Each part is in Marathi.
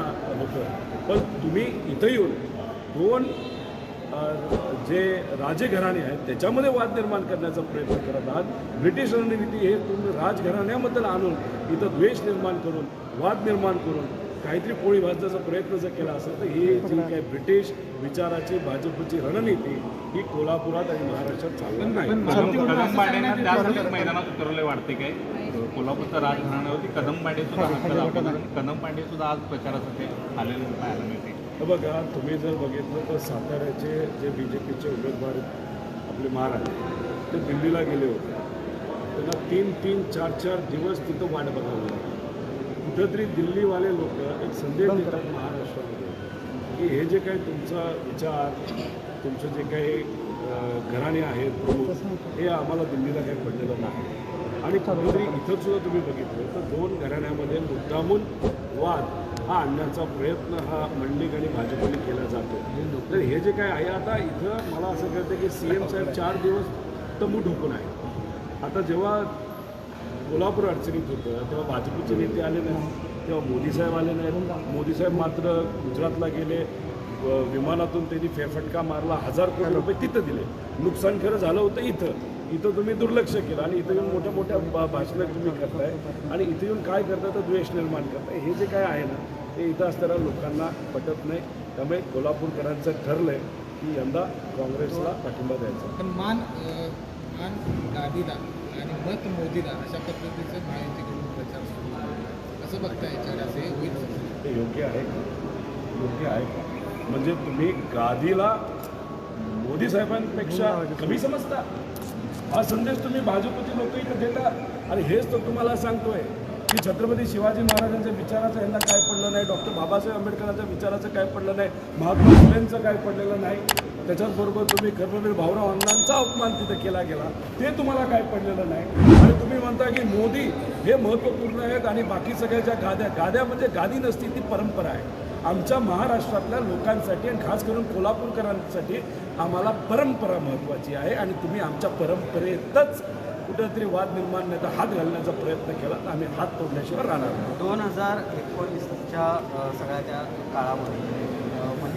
होतं पण तुम्ही इथं येऊन दोन जे राजघराणे आहेत त्याच्यामध्ये वाद निर्माण करण्याचा प्रयत्न करत आहात. ब्रिटिश रणनीती हे तुम्ही राजघराण्याबद्दल आणून इथं द्वेष निर्माण करून वाद निर्माण करून काहीतरी पोळी भाजण्याचा प्रयत्न जर केला असेल तर ही जी काही ब्रिटिश विचाराची भाजपची रणनीती ही कोल्हापुरात आणि महाराष्ट्रात चालणार नाही. मैदानात उतरवले वाटते काय? कोल्हापूरचं राजघराण्यावरती कदमबाडे सुद्धा हक्क दाखवतात आणि कदमबाडे सुद्धा आज प्रचारासाठी आलेले पाहायला मिळते. बघा तुम्ही जर बघितलं तर साताऱ्याचे जे बी जे पीचे उमेदवार आपले महाराज ते दिल्लीला गेले होते. त्यांना तीन तीन चार चार दिवस तिथं वाट बघावी लागली. कुठंतरी दिल्लीवाले लोक एक संदेश देतात महाराष्ट्रामध्ये की हे जे काही तुमचा विचार तुमचं जे काही घराणे आहेत प्रमुख हे आम्हाला दिल्लीला काही पडलेलं नाही. आणि कुठेतरी इथं सुद्धा तुम्ही बघितलं तर दोन घराण्यामध्ये मुद्दामून वाद हा आणण्याचा प्रयत्न हा मंडिक आणि भाजपने केला जातो. तर हे जे काय आहे आता इथं मला असं कळतं की सी एम साहेब चार दिवस तंबू ठोकून आहे आता जेव्हा कोल्हापूर अडचणीत होतं. तेव्हा भाजपचे नेते आले नाही. तेव्हा मोदी साहेब आले नाहीत मोदी साहेब मात्र गुजरातला गेले. व विमानातून त्यांनी फेफटका मारला. हजार कोटी रुपये तिथं दिले. नुकसान खरं झालं होतं इथं. इथं तुम्ही दुर्लक्ष केलं. आणि इथं येऊन मोठ्या मोठ्या भा भाषणं तुम्ही करताय. आणि इथं येऊन काय करताय तर द्वेष निर्माण करताय. हे जे काय आहे ना ते इथं असताना लोकांना पटत नाही. त्यामुळे कोल्हापूरकरांचं ठरलं आहे की यंदा काँग्रेसला पाठिंबा द्यायचा. मान मान गादीला आणि मत मोदीला अशा पद्धतीचं महायुतीकडून प्रचार सुरू. कसं बघता याच्याकडे असे होईल? ते योग्य आहे. का योग्य आहे. का म्हणजे तुम्ही गादीला मोदी साहेबांपेक्षा कमी समजता. हा संदेश तुम्ही भाजपचे लोक इकडे देता. आणि हेच तर तुम्हाला सांगतोय की छत्रपती शिवाजी महाराजांच्या विचाराचं यांना काय पडलं नाही डॉक्टर बाबासाहेब आंबेडकरांच्या विचाराचं काय पडलं नाही महात्मा फुलेंचं काय पडलेलं नाही. त्याच्याचबरोबर तुम्ही कर्मवीर भाऊराव अण्णांचा अपमान तिथे केला गेला. ते तुम्हाला काय पडलेलं नाही? आणि तुम्ही म्हणता की मोदी हे महत्त्वपूर्ण आहेत आणि बाकी सगळ्याच्या गाद्या गाद्या म्हणजे गादी नसती ती परंपरा आहे. आमच्या महाराष्ट्रातल्या लोकांसाठी आणि खास करून कोल्हापूरकरांसाठी आम्हाला परंपरा महत्त्वाची आहे आणि तुम्ही आमच्या परंपरेतच कुठेतरी वाद निर्माण नाही तर हात घालण्याचा प्रयत्न केला. तर आम्ही हात तोडल्याशिवाय राहणार दोन हजार एकोणीसच्या सगळ्याच्या सगळ्या त्या काळामध्ये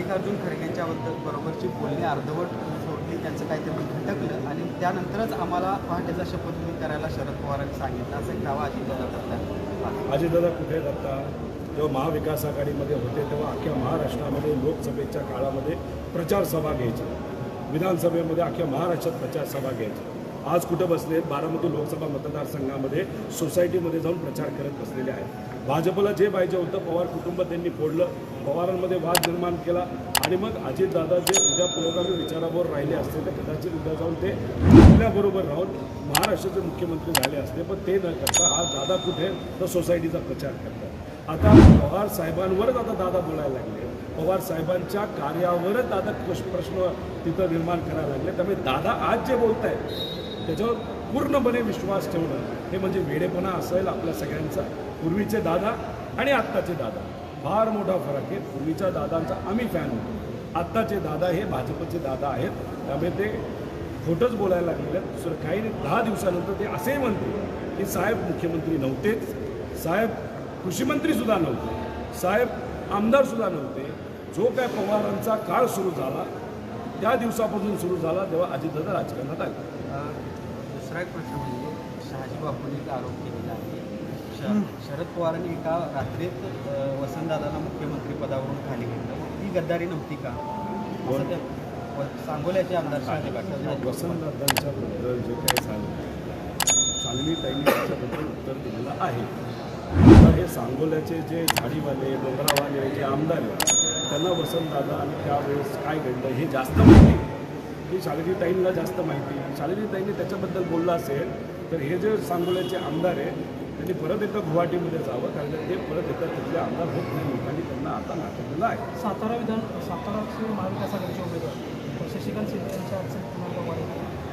मल्लिकार्जुन खरगेंच्या बद्दल बरोबरची बोलणी अर्धवट सोडली त्यांचं काहीतरी भटकलं आणि त्यानंतरच आम्हाला पहाटेचा शपथविधी करायला शरद पवारांनी सांगितलं. असं एक दावा अजितदादा करतात. अजितदादा कुठे जातात जेव्हा महाविकास आघाडीमध्ये होते तेव्हा अख्ख्या महाराष्ट्रामध्ये लोकसभेच्या काळामध्ये प्रचार सभा घ्यायची. विधानसभेमध्ये अख्ख्या महाराष्ट्रात प्रचार सभा घ्यायची. आज कुठं बसले? बारामती लोकसभा मतदारसंघामध्ये सोसायटीमध्ये जाऊन प्रचार करत बसलेले आहेत. भाजपला जे पाहिजे होतं पवार कुटुंब त्यांनी फोडलं. पवारांमध्ये वाद निर्माण केला. आणि मग अजितदादा जे उद्या पुरोगामी विचारावर राहिले असते तर कदाचित उद्या जाऊन ते आपल्याबरोबर राहून महाराष्ट्राचे मुख्यमंत्री झाले असते. पण ते न करता आज दादा कुठे तर सोसायटीचा प्रचार करतात. आता पवार साहेबांवरच आता दादा बोलायला लागले. पवार साहेबांच्या कार्यावरच दादा प्रश्न तिथं निर्माण करायला लागले. त्यामुळे दादा आज जे बोलत आहेत त्याच्यावर पूर्णपणे विश्वास ठेवणं हे म्हणजे वेडेपणा असेल आपल्या सगळ्यांचा पूर्वीचे दादा आणि आत्ताचे दादा. फार मोठा फरक आहे. पूर्वीच्या दादांचा आम्ही फॅन होतो. आत्ताचे दादा हे भाजपचे दादा आहेत. त्यामुळे ते खोटंच बोलायला लागलेले आहेत. दुसरं काही दहा दिवसानंतर ते असेही म्हणते की साहेब मुख्यमंत्री नव्हतेच. साहेब कृषीमंत्रीसुद्धा नव्हते. साहेब आमदारसुद्धा नव्हते. जो काय पवारांचा काळ सुरू झाला त्या दिवसापासून सुरू झाला तेव्हा अजितदादा राजकारणात आले. दुसरा एक प्रश्न म्हणजे शहाजी बापूंनी आरोप केलेला आहे. शरद पवारांनी एका रात्रीत अ, वसंतदादांना मुख्यमंत्री पदावरून खाली घेतलं. ती गद्दारी नव्हती का? सांगोल्याचे आमदार शहाजी बापू वसंतदादांच्या बद्दल जे काही झालं चांगली त्यांनी त्याच्याबद्दल उत्तर दिलेलं आहे. आता हे सांगोल्याचे जे झाडीवाले डोंगरावाले जे आमदार आहेत त्यांना वसंतदादा आणि त्यावेळेस काय घडलं हे जास्त माहिती ही शालिनी ताईंना जास्त माहिती. शालिनी ताईंनी त्याच्याबद्दल बोललं असेल तर हे जे सांगोल्याचे आमदार आहे त्यांनी परत एकदा गुवाहाटीमध्ये जावं कारण ते परत एकदा तिथले आमदार होत नाही लोकांनी त्यांना आता नाटकलेलं आहे. सातारा विधान साताराचे महाविकास आघाडीचे उमेदवार शशिकांत शिंदे यांच्या अडचण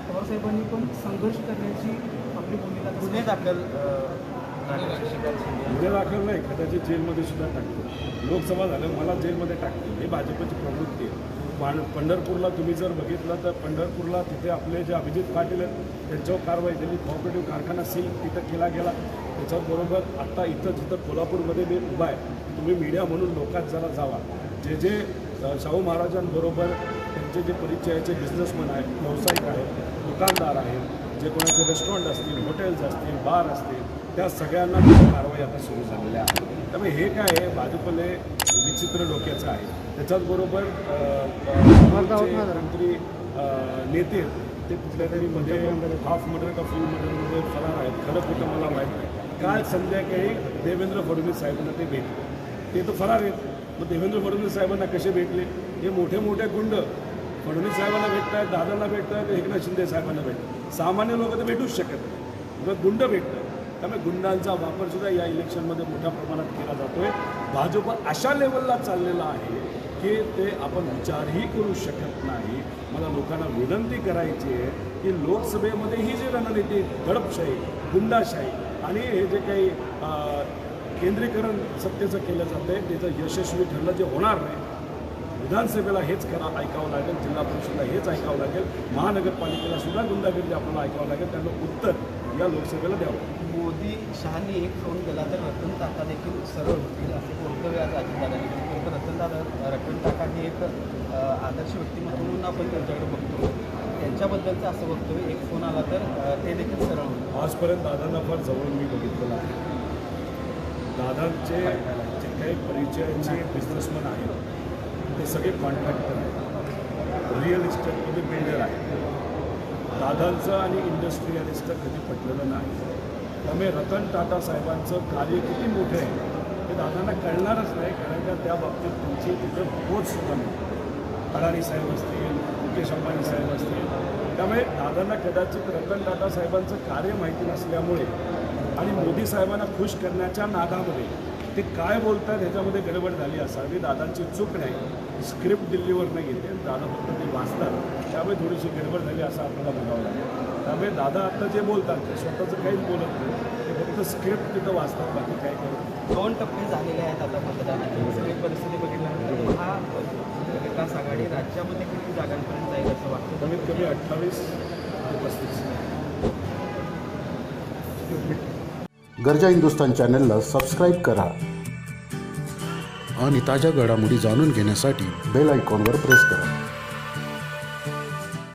पवारसाहेबांनी पण संघर्ष करण्याची आपली भूमिका गुन्हे दाखल गुन्हे दाखल नाही कदाचित जेलमध्ये सुद्धा टाकतो लोकसभा झालं मला जेलमध्ये टाकते हे भाजपची प्रवृत्ती आहे. पां पंढरपूरला तुम्ही जर बघितलं तर पंढरपूरला तिथे आपले जे अभिजित पाटील आहेत त्यांच्यावर कारवाई केली. कॉपरेटिव्ह कारखाना सील तिथं केला गेला. त्याच्याबरोबर आत्ता इथं जिथं कोल्हापूरमध्ये मी उभा आहे तुम्ही मीडिया म्हणून लोकात जरा जावा. जे जे शाहू महाराजांबरोबर त्यांचे जे परिचयाचे बिझनेसमॅन आहेत व्यावसायिक आहेत दुकानदार आहेत जे कोणाचे रेस्टॉरंट असतील हॉटेल्स असतील बार असतील त्या सगळ्यांना कारवाई आता सुरू झालेल्या आहे त्यामुळे हे काय आहे? भाजपले विचित्र डोक्याचं आहे. त्याच्याचबरोबर मंत्री नेते ते कुठल्या तरी मध्ये हाफ मर्डर का फुल मर्डरमध्ये फरार आहेत. खरं कुठं मला माहीत नाही. काल संध्याकाळी देवेंद्र फडणवीस साहेबांना ते भेटले. ते तर फरार आहेत. मग देवेंद्र फडणवीस साहेबांना कसे भेटले? हे मोठे मोठे गुंड. फडणवीस साहेबांना भेटत आहेत दादांना भेटत आहेत एकनाथ शिंदे साहेबांना भेटतात. सामान्य लोक तर भेटूच शकत नाही. मग गुंड भेटतात. त्यामुळे गुंडांचा वापर सुद्धा या इलेक्शनमध्ये मोठ्या प्रमाणात केला जातोय. भाजप अशा लेवलला चाललेला आहे. की ते आपण विचारही करू शकत नाही. मला लोकांना विनंती करायची आहे की लोकसभेमध्ये ही जी रणनीती दडपशाही गुंडाशाही आणि हे जे काही केंद्रीकरण सत्तेचं केलं जातं आहे त्याचं यशस्वी ठरलं जे होणार नाही विधानसभेला हेच करा ऐकावं लागेल जिल्हा परिषदला हेच ऐकावं लागेल महानगरपालिकेला सुद्धा गुंडागिरी आपल्याला ऐकावं लागेल त्यांना उत्तर या लोकसभेला द्यावं. मोदी शहानी एक फोन केला तर रतन टाटा देखील सरळ होतील असे वक्तव्य आज अजितदादांनी केलं. परंतु रतन दादा रतन टाटा हे एक आदर्श व्यक्तिमत्व म्हणून आपण त्यांच्याकडे बघतो त्यांच्याबद्दलचं असं वक्तव्य एक फोन आला तर ते देखील सरळ होईल आजपर्यंत दादांना फार जवळ मी बघितलेलं आहे. दादांचे जे काही परिचयाचे बिझनेसमॅन आहेत ते सगळे कॉन्ट्रॅक्टर आहेत रिअल इस्टेटमध्ये बिल्डर आहेत. दादांचं आणि इंडस्ट्रियलिस्टचं कधी पटलेलं नाही. त्यामुळे रतन टाटा साहेबांचं कार्य किती मोठं आहे हे दादांना कळणारच नाही कारण का त्या बाबतीत तुमची तिथं पोच सुद्धा नाही अडाणी साहेब असतील मुकेश अंबानी साहेब असतील. त्यामुळे दादांना कदाचित रतन टाटा साहेबांचं कार्य माहिती नसल्यामुळे आणि मोदी साहेबांना खुश करण्याच्या नादामध्ये ते काय बोलतात ह्याच्यामध्ये गडबड झाली असावी दादांची चूक नाही. स्क्रिप्ट दिल्लीवरनं घेते दादा फक्त ते वाचतात. त्यामुळे थोडीशी गडबड झाली असं आपल्याला म्हणावं लागेल. त्यामुळे दादा आता जे बोलतात ते स्वतःचं काहीच बोलत नाही. ते फक्त स्क्रिप्ट तिथं वाचतात बाकी काय करत दोन टप्पे झालेले आहेत आता मतदानाची. सगळी परिस्थिती बघितल्यानंतर महाविकास आघाडी राज्यामध्ये किती जागांपर्यंत जाईल असं वाटतं? कमीत कमी अठ्ठावीस ते पस्तीस. गरजा हिंदुस्तान चॅनलला सबस्क्राईब करा. आणि ताज्या घडामोडी जाणून घेण्यासाठी बेल आयकॉनवर प्रेस करा.